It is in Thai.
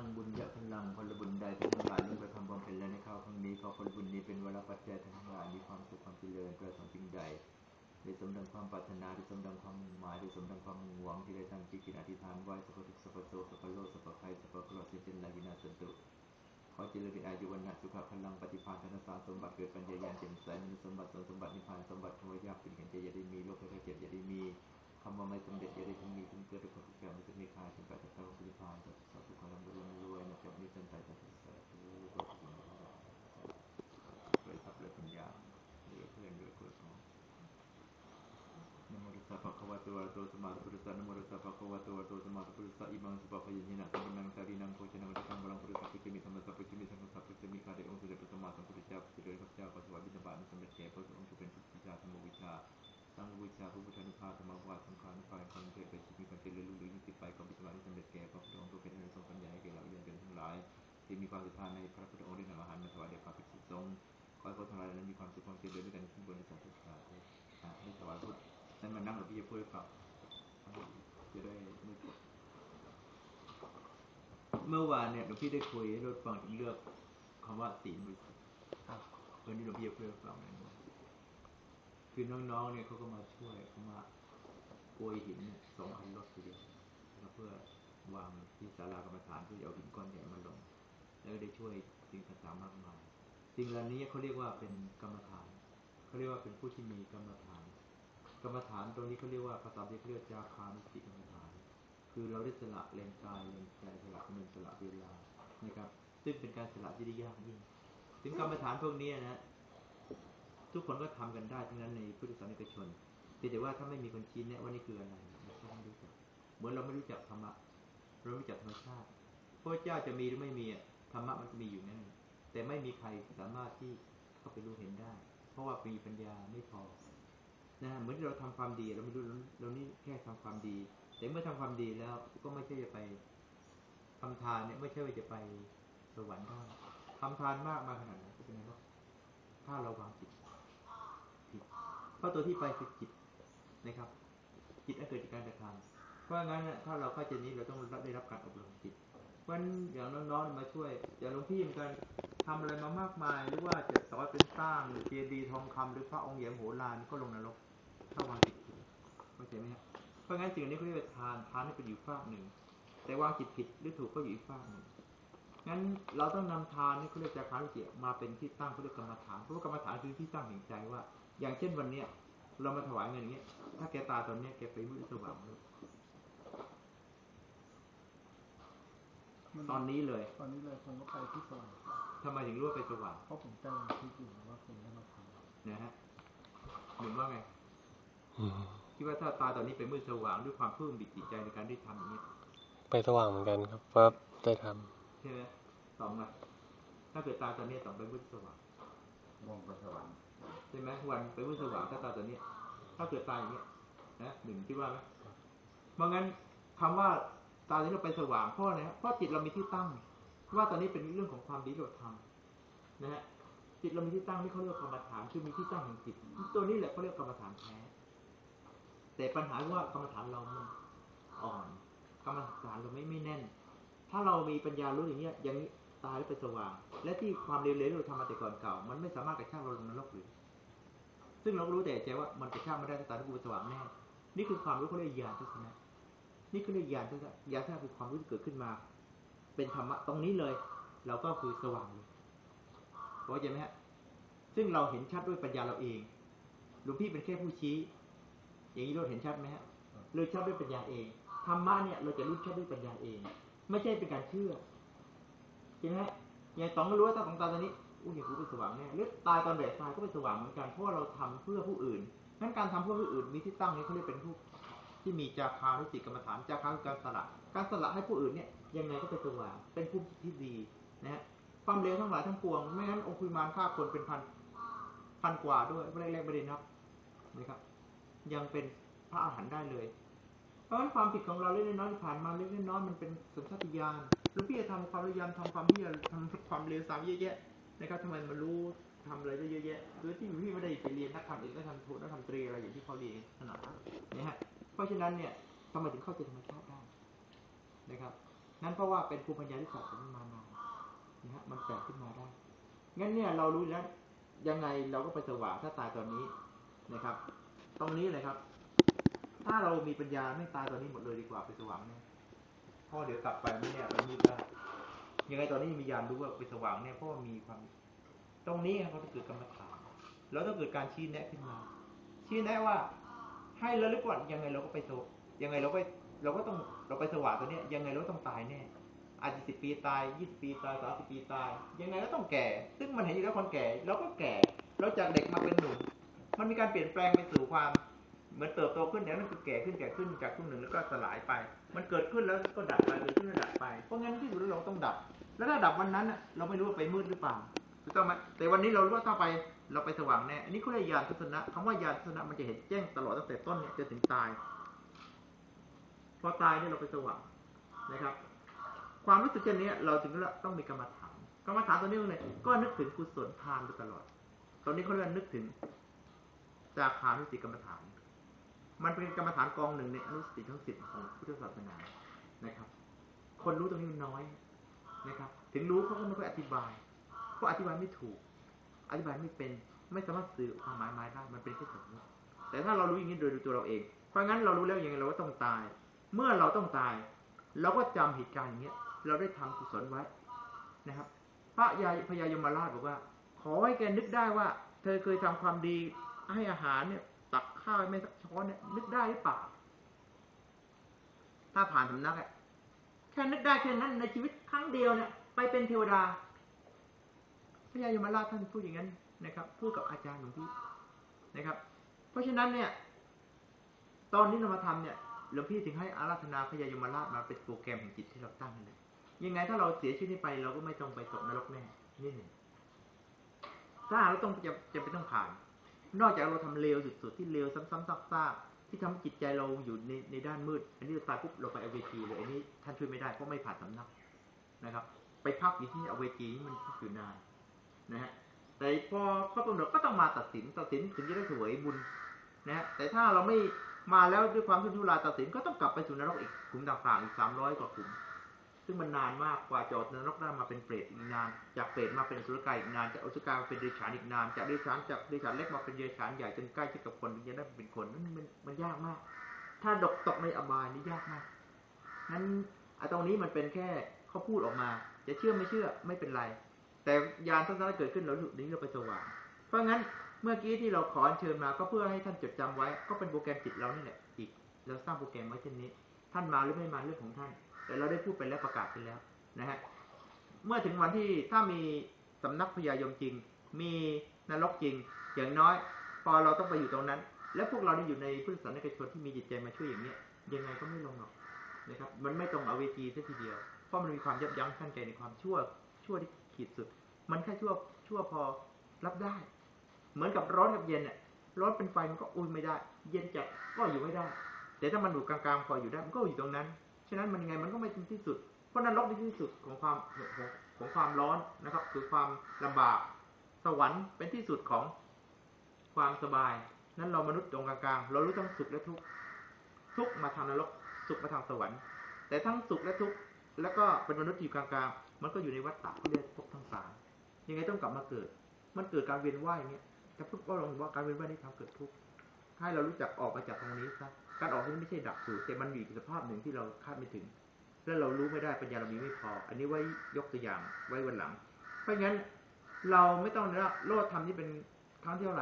างบุญยะพลังพลบุญใดทั้งหลายลงไปทำบำเพ็ญแล้วในข้าวครั้งนี้ขาผลบุญนี้เป็นวรปัจจัยทั้งหลายมีความสุขความเจริญประสงค์สิ่งใดได้สมดังความปรารถนาได้สมดังความหมายได้สมดังความหวังที่ได้ตั้งจิตอธิษฐานไว้สัพพทุกสัพพโสสัพพโลสัพพไคสัพพกรสิ้นเจริญวินาสันตุขอเจริญในอายุวันนะสุขพลังปฏิภาณธนสารสมบัติเกิดปัญญายาณเจริญใสมนุษย์สมบัติสมบัตินิพพานสมบัติทวยากเป็นเห็นใจอย่าได้มีโลกภัยเจ็บอย่าได้มีำว่าไม่สำเร็จอย่าได้มีถึงเกิดทุกข์ทุกอย่างไม่จะมีค่าถึงไปแต่พระพุทธพานจะสาธุความรวยรวยนะจากนี้จนไปจนถึงสาธุกจริงด้วยทรัพย์และปัญญาด้วยเพื่อนด้วยเพื่อนของนโมตัสสะภะคะวะโตอะระหะโตสัมมาสัมพุทธัสสะนโมตัสสะภะคะวะโตอะระหะโตสัมมาสัมพุทธัสสะอิมังสุปะพยัญชนะสัมปนังสารีนังโภชนังรัตังบาลังพุทธะพุทธมิธรรมะสัพพุทธมิสังฆสัพพุทธมิข้าได้องค์สมเด็จพระสัมมาสัมพุทธเจ้าพระเจริญพระเจ้าขอถวายบิณฑบาตสมเด็จแก่พระองค์ผู้เป็นผู้วิชาธรรมวิชา สังฆวิชาพระพุทธานุภาพธรรมวาสังฆานุภาพความเกิดเป็นชีวิตความเจริญรุ่งเรืองยิ่งขึ้นไปขอบิดาที่สำเร็จแก่พระพุทธองค์ผู้เป็นอนุสงฆ์ปัญญาให้แก่เราเรียนเป็นทั้งหลาย ที่มีความศรัทธาในพระพุทธองค์ได้นำอาหารมาถวายแด่พระภิกษุสงฆ์ขอให้พวกทั้งหลายนั้นมีความสุขความเจริญด้วยกันทุกบนในสาธุสาธุให้ถวายพุทธนั้นมานั่งหลวงพี่จะพูดให้ฟังจะได้ไม่กดเมื่อวานเนี่ยหลวงพี่ได้คุยให้รถฟังถึงเรื่องคำว่าศีลบริสุทธิ์วันนี้หลวงพี่จะพูดให้ฟังนะ คือน้องๆเนี่ยเขาก็มาช่วยเขามาโกยหินเนี่ยสองคันรถทีเดียวเพื่อวางที่ศาลากรรมฐานเพื่อเอาหินก้อนใหญ่มาลง แล้วก็ได้ช่วยสิ่งต่างๆมากมายสิ่งเหล่านี้เขาเรียกว่าเป็นกรรมฐานเขาเรียกว่าเป็นผู้ที่มีกรรมฐาน กรรมฐานตรงนี้เขาเรียกว่าภาษาเรียกเรียกจาคานุสติกรรมฐาน คือเราได้สละแรงกายแรงใจสละเงินสละเวลานะครับ ซึ่งเป็นการสละที่ได้ยากยิ่ง ถึงกรรมฐานพวกนี้นะ ทุกคนก็ทำกันได้ทั้งนั้นในพุทธศาสนิกชนเพียงแต่ว่าถ้าไม่มีคนชี้แนะว่านี่คืออะไรเราก็ไม่รู้จักเหมือนเราไม่รู้จักธรรมะเราไม่รู้จักธรรมชาติพระเจ้าจะมีหรือไม่มีธรรมะมันจะมีอยู่นั่นแต่ไม่มีใครสามารถที่เข้าไปรู้เห็นได้ เพราะว่ามีปัญญาไม่พอนะเหมือนเราทำความดีเราไม่รู้เรานี่แค่ทำความดี แต่เมื่อทำความดีแล้วก็ไม่ใช่จะไปทำทานเนี่ยไม่ใช่ว่าจะไปสวรรค์ได้ทำทานมากมาขนาดไหนก็เป็นไงบ้างถ้าเราวางจิต เราะตัวที่ไปคือจิตนะครับ จิตนั้นเกิดจากการกระทำเพราะงั้นถ้าเราเข้าใจนี้เราต้องได้รับการอบรมจิตวันอย่างน้องๆมาช่วยอย่างหลวงพี่เหมือนกันทำอะไรมามากมายหรือว่าจะสอนเป็นสร้างหรือเจดีย์ทองคำหรือพระองค์เหยียมโหรานก็ลงนรกถ้าวางจิตผิดเข้าใจไหมครับเพราะงั้นสิ่งนี้เขาเรียกว่าทานทานให้เป็นอยู่ฝากหนึ่ง แต่วางจิตผิดหรือถูกก็อยู่อีกฝากหนึ่งงั้นเราต้องนำทานนี่เขาเรียกจากคารุเกียมาเป็นที่ตั้งเขาเรียกกรรมฐานเพราะว่ากรรมฐานคือที่ตั้งแห่งใจว่า อย่างเช่นวันเนี้ยเรามาถวายเงินอย่างเงี้ย ถ้าแกตาตอนเนี้ยแกไปมืดสว่างเลยตอนนี้เลย ตอนนี้เลยผมก็ไปที่สว่างทำไมถึงรู้ว่าไปสว่าง เพราะผมกำลังคิดอยู่ว่าผมได้มาทำนะฮะหนึ่งว่าไงคิดว่าถ้าตาตอนนี้ไปมืดสว่างด้วยความเพิ่มบิดจิตใจในการได้ทำอย่างนี้ ไปสว่างเหมือนกันครับเพราะได้ทำใช่ไหมสองอะถ้าเกิดตาตอนนี้สองไปมืดสว่างมองไปสวรรค์ ใช่ไหมวันไปมืดสว่างถ้าตาตอนนี้ถ้าเกิดตายอย่างเงี้ยนะหนึ่งคิดว่าไหมเพราะงั้นคำว่าตาตอนนี้เราไปสว่างเพราะอะไรฮะเพราะจิตเรามีที่ตั้ง ว่าตอนนี้เป็นเรื่องของความดีที่เราทำนะฮะจิตเรามีที่ตั้งที่เขาเรียกว่ากรรมฐานคือมีที่ตั้งแห่งจิต ตัวนี้แหละเขาเรียกกรรมฐานแท้แต่ปัญหาว่ากรรมฐานเรามันอ่อน กรรมฐานเราไม่ไม่แน่น ถ้าเรามีปัญญารู้อย่างเงี้ยอย่างนี้ ตายแล้วไปสว่าง และที่ความเร็วๆที่เราทำมาแต่ก่อนเก่า มันไม่สามารถกระชากเราลงนรกหรือ ซึ่งเรารู้แต่ใจว่ามันกระชากไม่ได้ถ้าตายแล้วกูไปสว่างแน่นี่คือความรู้เขาเรียกญาณทัศนะนี่คือเรียกญาณทัศนะญาณทัศนะคือความรู้ที่เกิดขึ้นมา เป็นธรรมะตรงนี้เลยเราก็คือสว่างเลยเข้าใจไหมฮะซึ่งเราเห็นชัดด้วยปัญญาเราเองหลวงพี่เป็นแค่ผู้ชี้ อย่างนี้เราเห็นชัดไหมฮะเราชัดด้วยปัญญาเองธรรมะเนี่ยเราจะรู้ชัดด้วยปัญญาเอง ไม่ใช่เป็นการเชื่อ ใช่ไหมอย่างตองก็รู้ว่าตาของตาตอนนี้อุ้ยอย่างกูไปสว่างแน่หรือตายตอนแบกตายก็ไปสว่างเหมือนกันเพราะเราทำเพื่อผู้อื่นนั้นการทำเพื่อผู้อื่นมีที่ตั้งนี้เขาเรียกเป็นผู้ที่มีจาคานุติกรรมฐานจาคาคือการสละการสละให้ผู้อื่นเนี่ยยังไงก็ไปสว่างเป็นผู้ที่ดีนะฮะความเลวทั้งหลายทั้งปวงไม่งั้นองคุยมารฆ่าคนเป็นพันพันกว่าด้วยแรกไม่ได้นับนะครับ ยังเป็นพระอาหารได้เลย เพราะความผิดของเราเล็กน้อยผ่านมาเล็กน้อยมันเป็นสัญชาตญาณหรือพี่จะทำความพยายามทำความพี่จะทำความเลวทรามเยอะแยะนะครับทำไมมันรู้ทำอะไรได้เยอะแยะโดยที่พี่ไม่ได้ไปเรียนนักธรรมเอกนักธรรมโทนักธรรมตรีอะไรอย่างที่เขาเรียนขนาดนั้นนะฮะเพราะฉะนั้นเนี่ยทำไมถึงเข้าใจธรรมชาติได้นะครับ นั่นเพราะว่าเป็นภูมิปัญญาที่สะสมมานานนะฮะมันแปลกขึ้นมาได้งั้นเนี่ยเรารู้แล้วยังไงเราก็ไปสว่างถ้าตายตอนนี้นะครับ ตรงนี้เลยครับ ถ้าเรามีปัญญาไม่ตายตอนนี้หมดเลยดีกว่าไปสว่างเนี่ยพราะเดี๋ยวกลับไปไม่เนี่ยไปมืดได้ยังไงตอนนี้มียานรู้ว่าไปสว่างเนี่ยเพราะว่ามีความ ตรงนี้เขาต้องเกิดกรรมฐานแล้วต้องเกิดการชี้แนะขึ้นมา ชี้แนะว่า ให้ระลึกว่ายังไงเราก็ไปโซยังไงเราก็เราก็ต้องเราไปสว่างตัวเนี้ย ยังไงเราก็ต้องตายแน่อาจจะสิบปีตายยี่สิบปีตายสามสิบปีตาย ยังไงก็ต้องแก่ ซึ่งมันเห็นอยู่แล้วคนแก่เราก็แก่ เราจากเด็กมาเป็นหนุ่มมันมีการเปลี่ยนแปลงไปสู่ความ เหมือนเติบโตขึ้นแต่นั่นคือแก่ขึ้นแก่ขึ้นจากช่วงหนึ่งแล้วก็สลายไป มันเกิดขึ้นแล้วก็ดับไปเกิดขึ้นแล้วดับไป เพราะงั้นที่สุดแล้วเราต้องดับ แล้วถ้าดับวันนั้นเราไม่รู้ว่าไปมืดหรือเปล่าถูกต้องไหมแต่วันนี้เรารู้ว่าถ้าไปเราไปสว่างแน่ อันนี้เขาเรียกญาณทัศนะคำว่าญาณทัศนะมันจะเห็นแจ้งตลอดตั้งแต่ต้นเนี่ยจนถึงตาย พอตายเนี่ยเราไปสว่างนะครับ ความรู้สึกเช่นนี้เราถึงต้องมีกรรมฐาน กรรมฐานตัวนี้เลยก็นึกถึงกุศลทานไปตลอด ตอนนี้เขาเรียกนึกถึงจาคานุสิกรรมฐาน มันเป็นกรรมฐานกองหนึ่งในอนุสติทั้งสิบของพุทธศาสนานะครับ คนรู้ตรงนี้มันน้อยนะครับ ถึงรู้เขาก็ไม่ค่อยอธิบายเพราะอธิบายไม่ถูก อธิบายไม่เป็น ไม่สามารถสื่อความหมายมาได้ มันเป็นแค่สมมติแต่ถ้าเรารู้อย่างนี้โดยตัวเราเอง เพราะงั้นเรารู้แล้วอยังไงเราก็ต้องตาย เมื่อเราต้องตาย เราก็จำเหตุการณ์อย่างเงี้ย เราได้ทำกุศลไว้นะครับ พระยาพญายมราชบอกว่า ขอให้แกนึกได้ว่า เธอเคยทำความดีให้อาหารเนี่ย ข้าวให้แม่สักช้อนเนี่ยนึกได้หรือเปล่าถ้าผ่านสำนักอะแค่นึกได้แค่นั้นในชีวิตครั้งเดียวเนี่ย ไปเป็นเทวดาพระยายมราชท่านพูดอย่างนั้นนะครับ พูดกับอาจารย์หลวงพี่นะครับ เพราะฉะนั้นเนี่ย ตอนนี้เรามาทำเนี่ยหลวงพี่ถึงให้อาราธนาพญายมราชมาเป็นโปรแกรมแห่งจิตที่เราตั้งนี่แหละยังไงถ้าเราเสียชีวิตไปเราก็ไม่ต้องไปตกนรกแน่นี่หนึ่งถ้าเราต้องจะจะเป็นต้องผ่าน นอกจากเราทำเลวสุดๆที่เลวซ้ำๆซากๆที่ทำให้จิตใจเราอยู่ในในด้านมืด อันนี้เราตายปุ๊บเราไปอเวจีเลยอันนี้ท่านช่วยไม่ได้เพราะไม่ผ่านสำนักนะครับ ไปพักอยู่ที่อเวจีนี่มันพักอยู่นานนะฮะแต่พอครบกำหนดก็ต้องมาตัดสินตัดสินถึงจะได้เสวยบุญนะฮะแต่ถ้าเราไม่มาแล้วด้วยความทุนทุรายตัดสินก็ต้องกลับไปสู่นรกอีกขุมต่างๆอีกสามร้อยกว่าขุม ซึ่งมันนานมากกว่าจะออกนรกได้มาเป็นเปรตอีกนาน จากเปรตมาเป็นสุรกายอีกนาน จากอสุรกายมาเป็นเดรัจฉานอีกนาน จากเดรัจฉานจากเดรัจฉานเล็กมาเป็นเดรัจฉานใหญ่จนใกล้ชิดกับคนถึงจะได้เป็นคนนั่นมันมันยากมาก ถ้าดกตกในอบายนี่ยากมากนั้นไอ้ตรงนี้มันเป็นแค่เขาพูดออกมา จะเชื่อไม่เชื่อไม่เป็นไร แต่ยานทัศนะเกิดขึ้นเราหลุดนี้เราไปสว่าง เพราะงั้นเมื่อกี้ที่เราขอเชิญมาก็เพื่อให้ท่านจดจำไว้ ก็เป็นโปรแกรมจิตเรานี่แหละอีกเราสร้างโปรแกรมไว้เช่นนี้ ท่านมาหรือไม่มาเรื่องของท่าน แต่เราได้พูดไปแล้วประกาศไปแล้วนะฮะเมื่อถึงวันที่ถ้ามีสำนักพญายมจริง มีนรกจริง อย่างน้อย พอเราต้องไปอยู่ตรงนั้น และพวกเราได้อยู่ในพุทธศาสนิกชนที่มีจิตใจมาช่วยอย่างเนี้ยยังไงก็ไม่ลงหรอกนะครับมันไม่ตรงเอาเวจีซะทีเดียว เพราะมันมีความยับยั้งชั่งใจในความชั่วชั่วที่ขีดสุด มันแค่ชั่วชั่วพอรับได้ เหมือนกับร้อนกับเย็นเนี่ยร้อนเป็นไฟมันก็อุ่นไม่ได้ เย็นจัดก็อยู่ไม่ได้ แต่ถ้ามันอยู่กลางๆพออยู่ได้มันก็อยู่ตรงนั้น ฉะนั้นมันยังไงมันก็ไม่ถึงที่สุด เพราะนรกเป็นที่สุดของความของของความร้อนนะครับ คือความลำบาก สวรรค์เป็นที่สุดของความสบาย นั้นเรามนุษย์ตรงกลางๆเรารู้ทั้งสุขและทุกข์ทุกข์มาทางนรกสุขมาทางสวรรค์ แต่ทั้งสุขและทุกข์แล้วก็เป็นมนุษย์อยู่กลางๆ มันก็อยู่ในวัฏฏะที่เรียกภพทั้งสามยังไงต้องกลับมาเกิด มันเกิดการเวียนว่ายเนี่ยแต่พุทธก็ลองว่าการเวียนว่ายนี่ทำเกิดทุกข์ให้เรารู้จักออกมาจากตรงนี้ซะ การออกนี่ไม่ใช่ดับสูตรแต่มันมีอีกสภาพหนึ่งที่เราคาดไม่ถึง แล้วเรารู้ไม่ได้ปัญญาเรามีไม่พอ อันนี้ไว้ยกตัวอย่างไว้วันหลัง เพราะงั้นเราไม่ต้องนะโลดทำนี่เป็นครั้งที่เท่าไหร่